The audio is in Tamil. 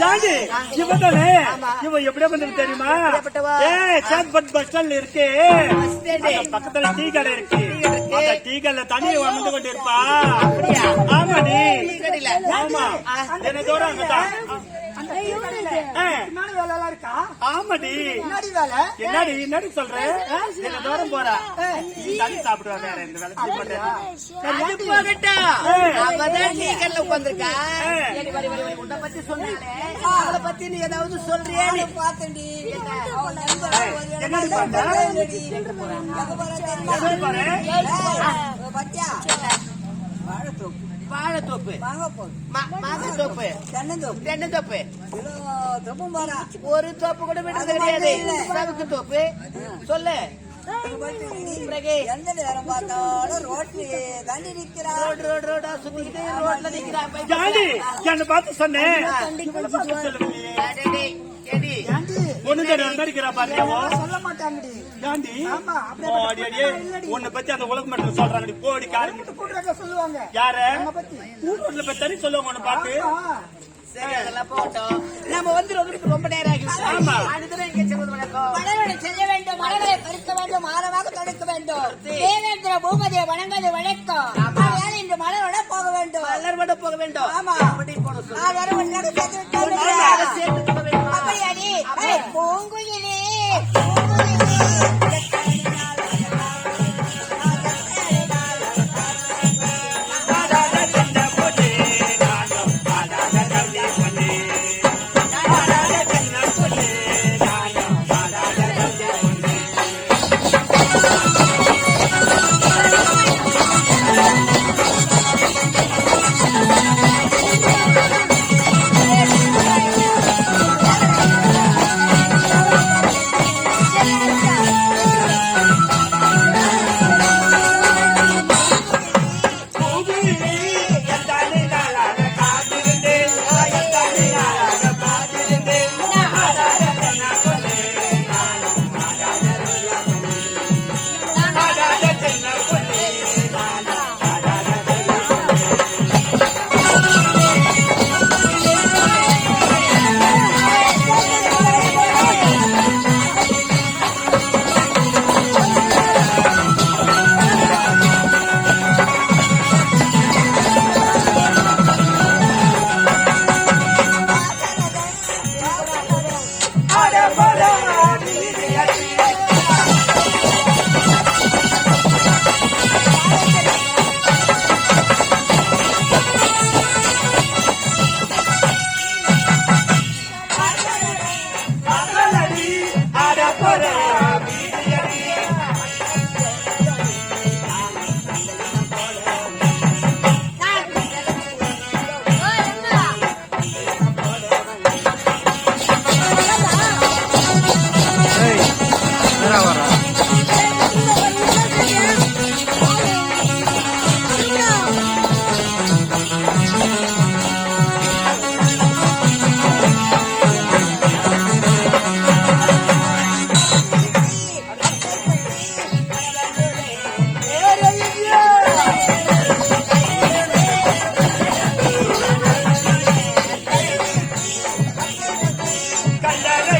ஜாண்டி இவதானே ஆமா. இவ எப்படியா வந்து தெரியுமா? ஏ சேத்பட் பஸ் ஸ்டாண்ட்ல இருக்கு பக்கத்துல டீ கடை இருக்கு. அந்த டீ கடையில தண்ணி வந்து கொண்டு இருப்பா அப்படியா? ஆமாடி டீ கடையில? ஆமா தினத்தோட அங்கதான் ஆமாடி. என்னடி என்னடி சொல்ற? தினத்தோறும் போறா? நீ தண்ணி சாப்பிடுவா வேற இந்த வேலை. அவதான். உன்னை பத்தி சொன்னாலே, அவளை பத்தி நீ ஏதாவது சொல்றியா நீ? பார்த்தேன்டி ஏய், என்னடி பண்ண எங்க பாரு வாழைத்தோப்பு. வாங்கப்போ மா- மாங்காத்தோப்பு தென்னந்தோப்பு. தென்னந்தோப்பு. தொப்பும் போறா ஒரு தோப்பு கூட விடுறது கிடையாது. சவுக்கு தோப்பு. சொல்லு. எந்த நேரம் பார்த்தாலும் ரோட்ல தாண்டி நிக்கிறா ரோடு ரோடு ரோடா சுத்திக்கிட்டு ரோட்ல நிக்கிறா. என்ன பார்த்து சொன்னேன் ஒண்ணு தேடி நடிக்கிறா பாத்தியாவோ சொல்ல மாட்டாங்கடி ஆமா, அப்படியே அடியே. உன்னை பத்தி அந்த உலக மட்டும் சொல்றாங்கடி. போடி காரி. சொல்லுவாங்க. யாரு? நம்ம பத்தி. ஊர்ல போய் தனி சொல்லுவாங்க உன்னை பார்த்து. ஆமா. சரி அதெல்லாம் போகட்டும். நம்ம வந்து ரொம்ப- ரொம்ப நேரம் ஆகிடுச்சு. ஆமா. அடுத்த இங்க செல்வது வணக்கம். மலர்களை செய்ய வேண்டும் மலர்களை பறிக்க வேண்டும் ஆரமாக தடுக்க வேண்டும். தேவேந்திர பூபதியை வணங்குவது வணக்கம் வேலை இன்று மலரோட போக வேண்டும். மலர் விட போக வேண்டும். ஆமா. அப்படி சொல்லு. நான் வர ஒன்றாக சேர்த்து போக வேண்டுமா? அப்படியாடி. பூங்குயிலே. Música Gracias.